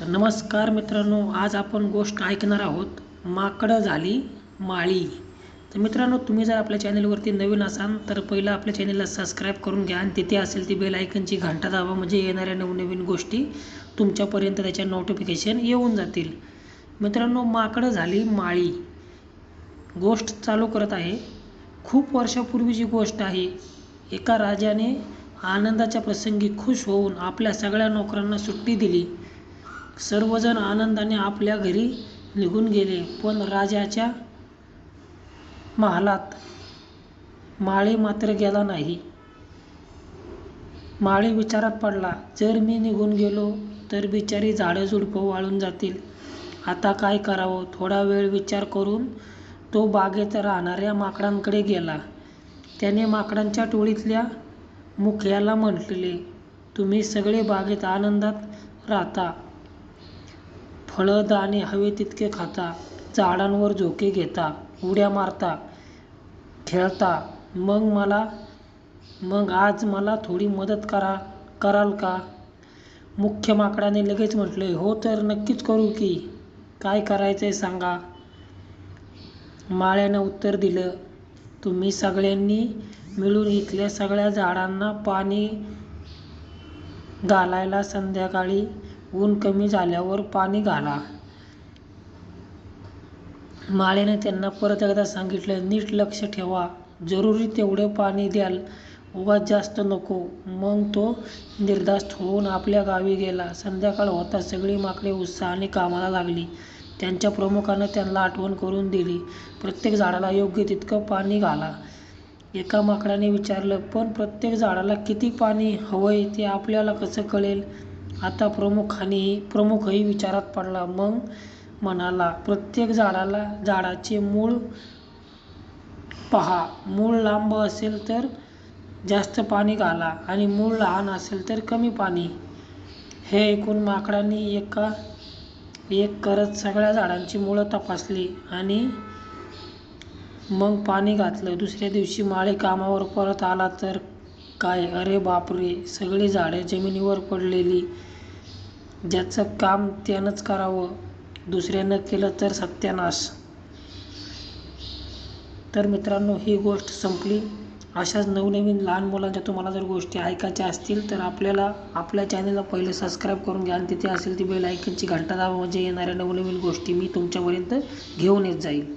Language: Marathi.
तर नमस्कार मित्रांनो आज आपण गोष्ट ऐकणार आहोत माकडं झाली माळी. तर मित्रांनो तुम्ही जर आपल्या चॅनलवरती नवीन असाल तर पहिलं आपल्या चॅनलला सबस्क्राईब करून घ्या आणि तिथे असेल ती बेल आयकनची घंटा दाबा म्हणजे येणाऱ्या नवनवीन गोष्टी तुमच्यापर्यंत त्याच्या नोटिफिकेशन येऊन जातील. मित्रांनो माकडं झाली माळी. गोष्ट चालू करत आहे. खूप वर्षापूर्वीची गोष्ट आहे एका राजाने आनंदाच्या प्रसंगी खुश होऊन आपल्या सगळ्या नोकरांना सुट्टी दिली. सर्वजण आनंदाने आपल्या घरी निघून गेले पण राजाच्या महालात माळी मात्र गेला नाही. माळी विचारात पडला जर मी निघून गेलो तर बिचारी झाडं झुडपं वाळून जातील. आता काय करावं? थोडा वेळ विचार करून तो बागेत राहणाऱ्या माकडांकडे गेला. त्याने माकडांच्या टोळीतल्या मुखियाला म्हटले तुम्ही सगळे बागेत आनंदात राहता. फळं दाणे हवे तितके खाता झाडांवर झोके घेता उड्या मारता खेळता. मग मला मग आज मला थोडी मदत करा कराल का? मुख्य माकडाने लगेच म्हटले हो तर नक्कीच करू की. काय करायचं आहे सांगा. माळ्यानं उत्तर दिलं तुम्ही सगळ्यांनी मिळून इथल्या सगळ्या झाडांना पाणी घालायला संध्याकाळी ऊन कमी झाल्यावर पाणी घाला. माळेने त्यांना परत एकदा सांगितलं नीट लक्ष ठेवा. जरुरी तेवढं पाणी द्याल उगाच जास्त नको. मग तो निर्धास्त होऊन आपल्या गावी गेला. संध्याकाळ होता सगळी माकडे उत्साहाने कामाला लागली. त्यांच्या प्रमुखानं त्यांना आठवण करून दिली. प्रत्येक झाडाला योग्य तितकं पाणी घाला. एका माकडाने विचारलं पण प्रत्येक झाडाला किती पाणी हवंय? ते आपल्याला कसं कळेल? आता प्रमुखानेही प्रमुखही विचारात पडला. मग म्हणाला प्रत्येक झाडाला झाडाचे मूळ पहा. मूळ लांब असेल तर जास्त पाणी घाला आणि मूळ लहान असेल तर कमी पाणी हे ऐकून माकडांनी एका एक करत सगळ्या झाडांची मुळं तपासली आणि मग पाणी घातलं. दुसऱ्या दिवशी माळी कामावर परत आला तर काय? अरे बापरे! सगळी झाडे जमिनीवर पडलेली. ज्याचं काम त्यानंच करावं दुसऱ्यानं केलं तर सत्यानाश. तर मित्रांनो ही गोष्ट संपली. अशाच नवनवीन लहान मुलांच्या तुम्हाला जर गोष्टी ऐकायच्या असतील तर आपल्याला आपल्या चॅनलला पहिले सबस्क्राईब करून घ्या. आणि तिथे असेल ती बेल ऐकनची घंटा दाबा म्हणजे येणाऱ्या नवनवीन गोष्टी मी तुमच्यापर्यंत घेऊन येत जाईल